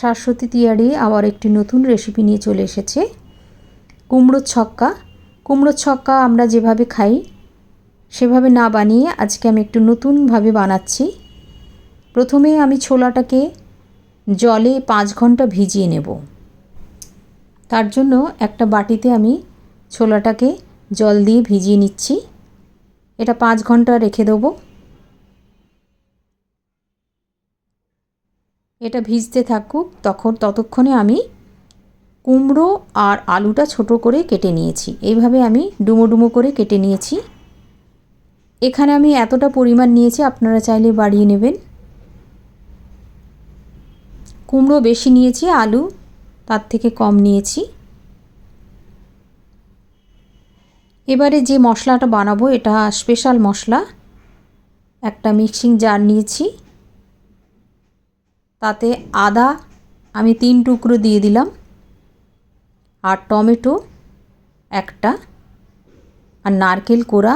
শাশ্বতী তিয়ারি আবার একটি নতুন রেসিপি নিয়ে চলে এসেছে। কুমড়োর ছক্কা। কুমড়োর ছক্কা আমরা যেভাবে খাই, সেভাবে না বানিয়ে আজকে আমি একটু নতুনভাবে বানাচ্ছি। প্রথমে আমি ছোলাটাকে জলে পাঁচ ঘণ্টা ভিজিয়ে নেব। তার জন্য একটা বাটিতে আমি ছোলাটাকে জল দিয়ে ভিজিয়ে নিচ্ছি। এটা পাঁচ ঘণ্টা রেখে দেবো। এটা ভিজতে থাকুক, তখন ততক্ষণে আমি কুমড়ো আর আলুটা ছোট করে কেটে নিয়েছি। এইভাবে আমি ডুমো ডুমো করে কেটে নিয়েছি। এখানে আমি এতটা পরিমাণ নিয়েছি, আপনারা চাইলে বাড়িয়ে নেবেন। কুমড়ো বেশি নিয়েছি, আলু তার থেকে কম নিয়েছি। এবারে যে মশলাটা বানাবো, এটা স্পেশাল মশলা। একটা মিক্সিং জার নিয়েছি। তাতে আদা আমি তিন টুকরো দিয়ে দিলাম আর টমেটো একটা আর নারকেল কোড়া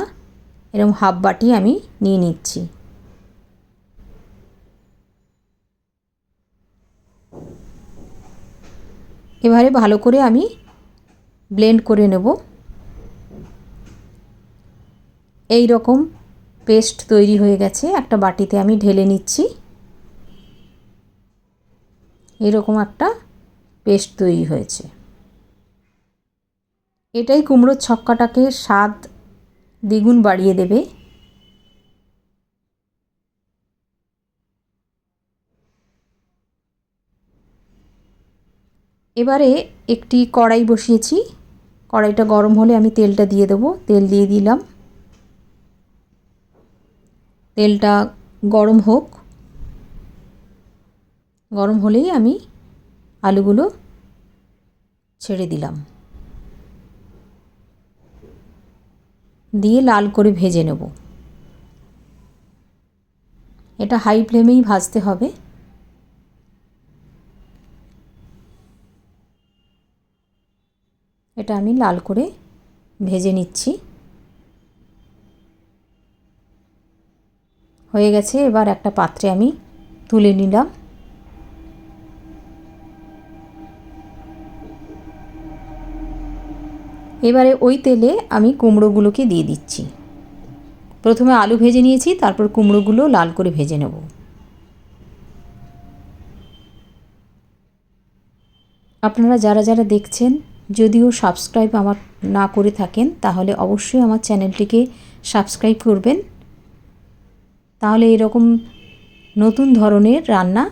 এরকম হাফ বাটি আমি নিয়ে নিচ্ছি। এবারে ভালো করে আমি ব্লেন্ড করে নেব। এই রকম পেস্ট তৈরি হয়ে গেছে, একটা বাটিতে আমি ঢেলে নিচ্ছি। এরকম একটা পেস্ট তৈরি হয়েছে। এটাই কুমড়োর ছক্কাটাকে স্বাদ দ্বিগুণ বাড়িয়ে দেবে। এবারে একটি কড়াই বসিয়েছি। কড়াইটা গরম হলে আমি তেলটা দিয়ে দেবো। তেল দিয়ে দিলাম। তেলটা গরম হোক। গরম হলেই আমি আলুগুলো ছেড়ে দিলাম। দিয়ে লাল করে ভেজে নেব। এটা হাই ফ্লেমেই ভাজতে হবে। এটা আমি লাল করে ভেজে নিচ্ছি। হয়ে গেছে, এবার একটা পাত্রে আমি তুলে নিলাম। এবারে ওই তেলে আমি কুমড়োগুলোকে দিয়ে দিচ্ছি। প্রথমে আলু ভেজে নিয়েছি, তারপর কুমড়োগুলো লাল করে ভেজে নেব। আপনারা যারা যারা দেখছেন, যদিও সাবস্ক্রাইব আমার না করে থাকেন, তাহলে অবশ্যই আমার চ্যানেলটিকে সাবস্ক্রাইব করবেন। তাহলে এরকম নতুন ধরনের রান্না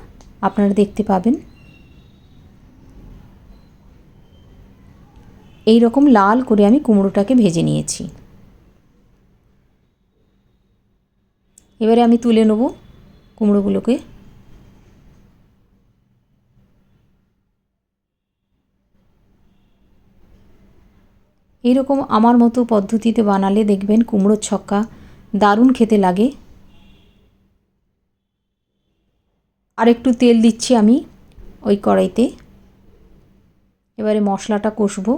আপনারা দেখতে পাবেন। এই রকম লাল করে আমি কুমড়োটাকে ভেজে নিয়েছি। এবারে আমি তুলে নেব কুমড়োগুলোকে। এইরকম আমার মতো পদ্ধতিতে বানালে দেখবেন কুমড়োর ছক্কা দারুণ খেতে লাগে। আর একটু তেল দিচ্ছি আমি ওই কড়াইতে। এবারে মশলাটা কষবো।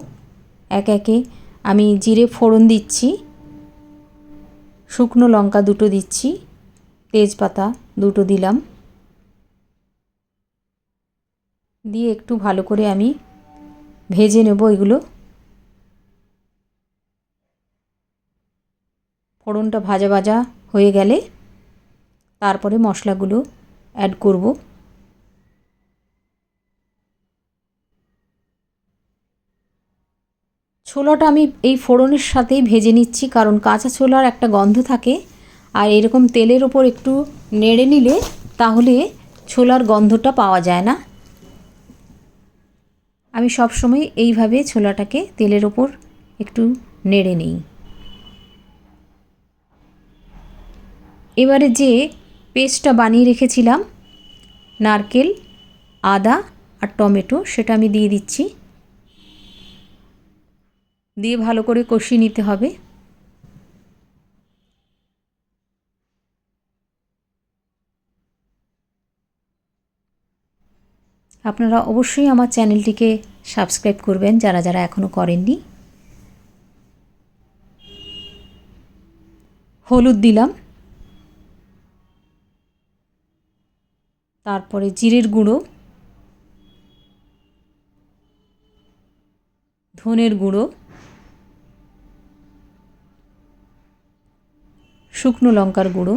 এক একে আমি জিরে ফোড়ন দিচ্ছি, শুকনো লঙ্কা দুটো দিচ্ছি, তেজপাতা দুটো দিলাম। দিয়ে একটু ভালো করে আমি ভেজে নেব এগুলো। ফোড়নটা ভাজা ভাজা হয়ে গেলে তারপরে মশলাগুলো অ্যাড করব। ছোলাটা আমি এই ফোড়নের সাথেই ভেজে নিচ্ছি, কারণ কাঁচা ছোলার একটা গন্ধ থাকে। আর এরকম তেলের ওপর একটু নেড়ে নিলে তাহলে ছোলার গন্ধটা পাওয়া যায় না। আমি সবসময় এইভাবে ছোলাটাকে তেলের ওপর একটু নেড়ে নিই। এবারে যে পেস্টটা বানিয়ে রেখেছিলাম, নারকেল, আদা আর টমেটো, সেটা আমি দিয়ে দিচ্ছি। দিয়ে ভালো করে কষিয়ে নিতে হবে। আপনারা অবশ্যই আমার চ্যানেলটিকে সাবস্ক্রাইব করবেন যারা যারা এখনও করেননি। হলুদ দিলাম। তারপরে জিরের গুঁড়ো। ধনের গুঁড়ো। শুকনো লঙ্কার গুঁড়ো।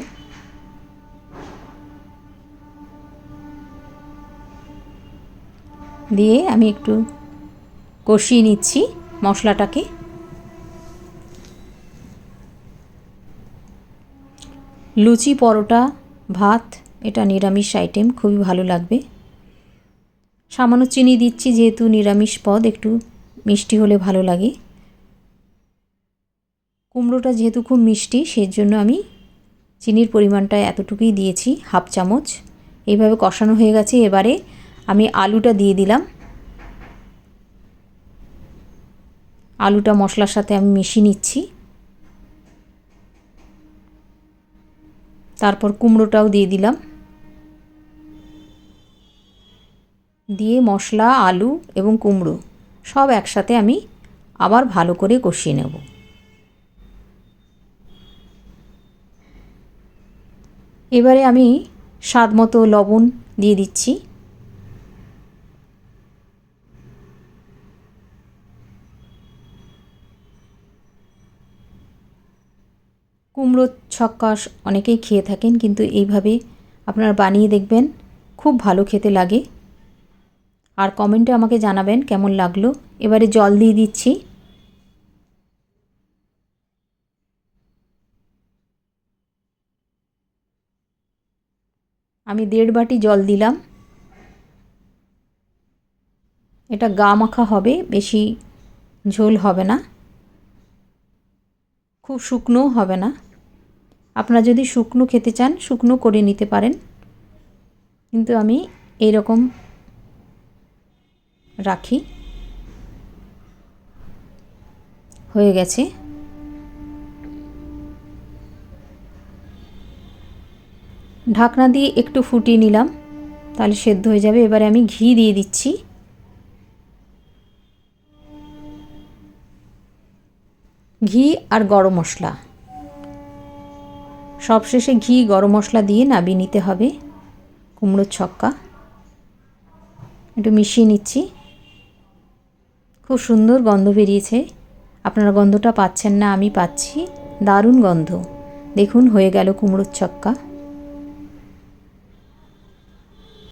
দিয়ে আমি একটু কষিয়ে নিচ্ছি মশলাটাকে। লুচি, পরোটা, ভাত, এটা নিরামিষ আইটেম খুবই ভালো লাগবে। সামান্য চিনি দিচ্ছি যেহেতু নিরামিষ পদ, একটু মিষ্টি হলে ভালো লাগে। কুমড়োটা যেহেতু খুব মিষ্টি সেই জন্য আমি চিনির পরিমাণটা এতটুকুই দিয়েছি, হাফ চামচ। এইভাবে কষানো হয়ে গেছে। এবারে আমি আলুটা দিয়ে দিলাম। আলুটা মশলার সাথে আমি মিশিয়ে নিচ্ছি। তারপর কুমড়োটাও দিয়ে দিলাম। দিয়ে মশলা, আলু এবং কুমড়ো সব একসাথে আমি আবার ভালো করে কষিয়ে নেব। এবারে আমি স্বাদ মতো লবণ দিয়ে দিচ্ছি। কুমড়ো ছক্কা অনেকেই খেয়ে থাকেন, কিন্তু এইভাবে আপনারা বানিয়ে দেখবেন, খুব ভালো খেতে লাগে। আর কমেন্টে আমাকে জানাবেন কেমন লাগল। এবারে জল দিয়ে দিচ্ছি। আমি দেড় বাটি জল দিলাম। এটা গা মাখা হবে, বেশি ঝোল হবে না। খুব শুকনোও হবে না। আপনারা যদি শুকনো খেতে চান, শুকনো করে নিতে পারেন। কিন্তু আমি এই রকম রাখি। হয়ে গেছে। ঢাকনা দিয়ে একটু ফুটিয়ে নিলাম, তাহলে সেদ্ধ হয়ে যাবে। এবারে আমি ঘি দিয়ে দিচ্ছি। ঘি আর গরম মশলা। সবশেষে ঘি, গরম মশলা দিয়ে নাবিয়ে নিতে হবে, কুমড়োর ছক্কা। একটু মিশিয়ে নিচ্ছি। খুব সুন্দর গন্ধ বেরিয়েছে। আপনারা গন্ধটা পাচ্ছেন না, আমি পাচ্ছি। দারুণ গন্ধ। দেখুন, হয়ে গেল কুমড়োর ছক্কা।